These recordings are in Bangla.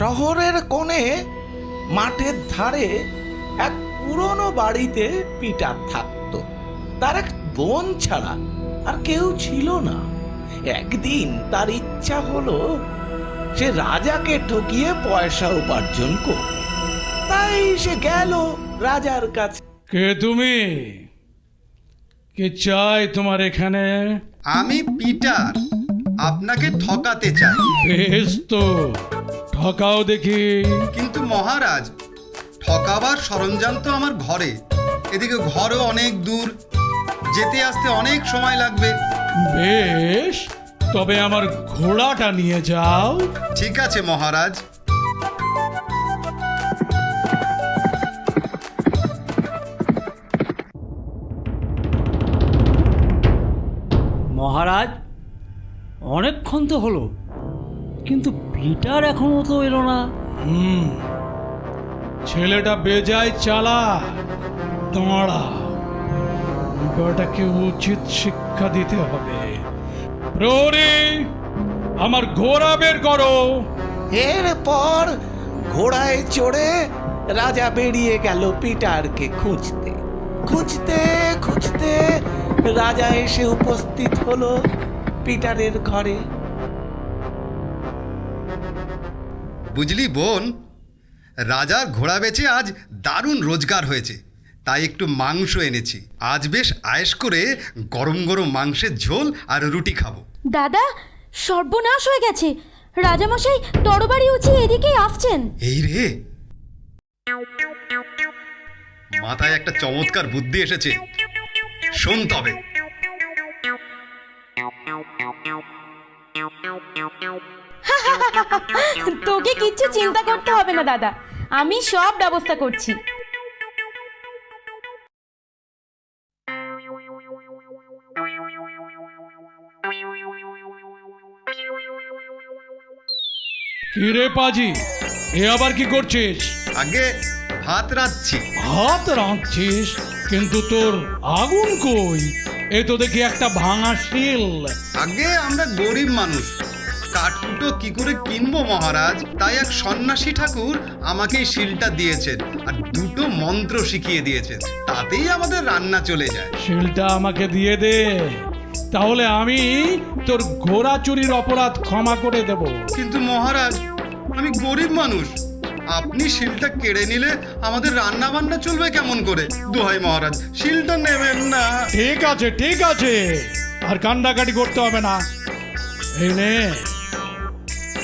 শহরের কোণে মাঠের ধারে এক পুরনো বাড়িতে পিটার থাকতো। তার এক বোন ছাড়া আর কেউ ছিল না। একদিন তার ইচ্ছা হলো সে রাজাকে ঠকিয়ে পয়সা উপার্জন করবে তাই সে গেল রাজার কাছে। কে তুমি? কে চাই তোমার এখানে? আমি পিটার আপনাকে ঠকাতে চাই। বেশ তো ঠকাও দেখি। কিন্তু মহারাজ ঠকাবার সরঞ্জাম তো আমার ঘরে। এদিকে ঘরও অনেক দূর। যেতে আসতে অনেক সময় লাগবে। বেশ তবে আমার ঘোড়াটা নিয়ে যাও। ঠিক আছে মহারাজ। মহারাজ অনেকক্ষণ তো হলো। কিন্তু পিটার এখনও তো এলো না। হুম ছেলেটা বেজায় চালা দাঁড়া বেটাকে উচিত শিক্ষা দিতে হবে? প্রহরী আমার ঘোড়া বের করো। এরপর ঘোড়ায় চড়ে রাজা বেরিয়ে গেল পিটারকে খুঁজতে। খুঁজতে খুঁজতে রাজা এসে উপস্থিত হলো পিটারের ঘরে। বুঝলি বোন? রাজার ঘোড়া বেচে আজ দারুণ রোজগার হয়েছে। তাই একটু মাংস এনেছি। আজ বেশ আয়েশ করে গরম গরম মাংসের ঝোল আর রুটি খাব। দাদা সর্বনাশ হয়ে গেছে। রাজামশাই তরবারি উঁচিয়ে এদিকেই আসছেন। এই রে। মাথায় একটা চমৎকার বুদ্ধি এসেছে। শোন তবে। তোকে কিচ্ছু চিন্তা করতে হবে না দাদা। আমি সব ব্যবস্থা করছি। কি রে পাজি? এ আবার কি করছিস? আগে ভাত রাঁধছি। হাত রাঁধছিস? কিন্তু তোর আগুন কই? এ তো দেখি একটা ভাঙা শিল। আগে আমরা গরিব মানুষ। কাঠকুটো কি করে কিনবো মহারাজ? তাই এক সন্ন্যাসী ঠাকুর আমাকে এই শিলটা দিয়েছেন আর দুটো মন্ত্র শিখিয়ে দিয়েছেন। তাতেই আমাদের রান্না চলে যায়। শিলটা আমাকে দিয়ে দে। তাহলে আমি তোর ঘোড়া চুরির অপরাধ ক্ষমা করে দেব। কিন্তু মহারাজ আমি গরিব মানুষ। আপনি শিলটা কেড়ে নিলে আমাদের রান্না বান্না চলবে কেমন করে? দোহাই মহারাজ শিলটা নেবেন না। ঠিক আছে ঠিক আছে। আর কান্ডাকাটি করতে হবে না। এই নে।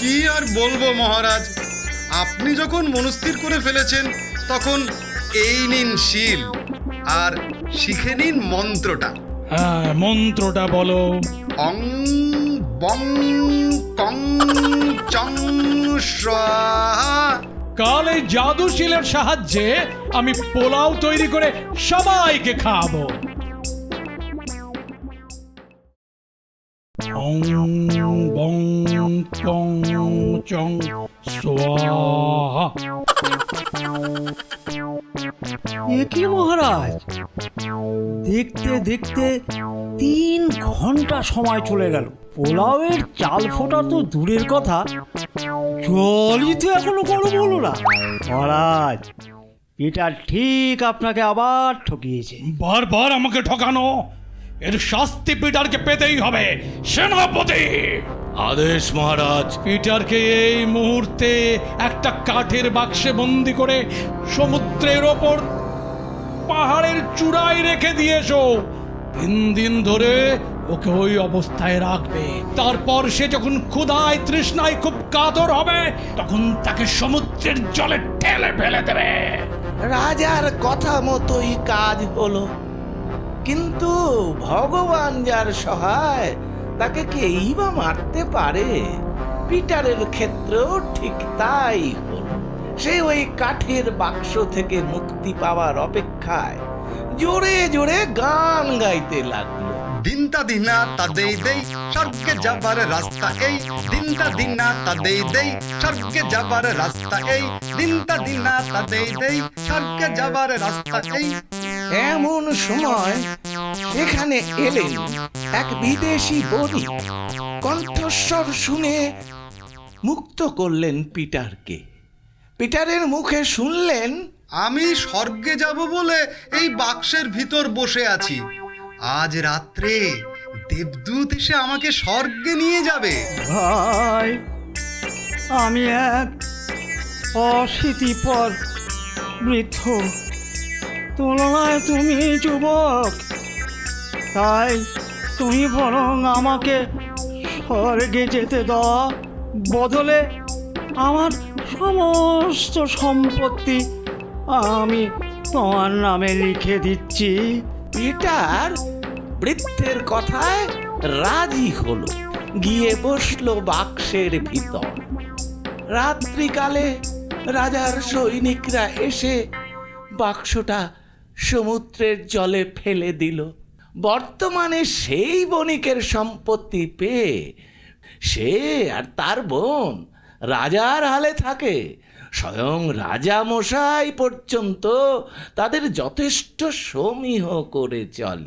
কি আর বলব মহারাজ? আপনি যখন মনস্থির করে ফেলেছেন তখন এই নিন শিল আর শিখে নিন মন্ত্রটা। হ্যাঁ মন্ত্রটা বলো। অং বং কং চং স্বাহা। কাল এই জাদু শিলের সাহায্যে আমি পোলাও তৈরি করে সবাইকে খাওয়াবো। এ কি মহারাজ? দেখতে দেখতে তিন ঘণ্টা সময় চলে গেল। পোলাওয়ের চাল ফোটা তো দূরের কথা। জলই তো এখনও গরম হলো না। মহারাজ, এটা ঠিক আপনাকে আবার ঠকিয়েছে। বারবার আমাকে ঠকানো। এর শাস্তি পিটারকে পেতেই হবে। সেনাপতি! আদেশ মহারাজ। পিটারকে এই মুহূর্তে একটা কাঠের বাক্সে বন্দি করে সমুদ্রের ওপর পাহাড়ের চূড়ায় রেখে দিয়েছ তিন দিন ধরে ওকে ওই অবস্থায় রাখবে। তারপর সে যখন ক্ষুধায় তৃষ্ণায় খুব কাতর হবে তখন তাকে সমুদ্রের জলে ঠেলে ফেলে দেবে। রাজার কথা মতোই কাজ হলো। কিন্তু ভগবান যার সহায়, তাকে কেই বা মারতে পারে? পিটারের ক্ষেত্রেও ঠিক তাই হলো। সে ওই কাঠের বাক্স থেকে মুক্তি পাওয়ার অপেক্ষায় জোরে জোরে গান গাইতে লাগল। দিনটা দিনা তা দেই দেই, স্বর্গে যাবার রাস্তা এই। দিনটা দিনা তা দেই দেই, স্বর্গে যাবার রাস্তা এই। দিনটা দিনা তা দেই দেই, স্বর্গে যাবার রাস্তা এই। এমন সময় এখানে এলেন এক বিদেশি বণিক কণ্ঠস্বর শুনে মুক্ত করলেন পিটারকে। পিটারের মুখে শুনলেন আমি স্বর্গে যাব বলে এই বাক্সের ভিতর বসে আছি। আজ রাত্রে দেবদূত এসে আমাকে স্বর্গে নিয়ে যাবে। ভাই আমি এক অশীতিপর বৃদ্ধ। তুলনায় তুমি যুবক। তাই তুমি বরং আমাকে স্বর্গে যেতে দাও। বদলে আমার সমস্ত সম্পত্তি আমি তোমার নামে লিখে দিচ্ছি। পিটার, বৃদ্ধের কথায় রাজি হলো। গিয়ে বসল বাক্সের ভিতর। রাত্রিকালে রাজার সৈনিকরা এসে বাক্সটা সমুদ্রের জলে ফেলে দিল। বর্তমানে সেই বণিকের সম্পত্তি পেয়ে সে আর তার বোন রাজার হালে থাকে। স্বয়ং রাজা মশাই পর্যন্ত তাদের যথেষ্ট সমীহ করে চলে।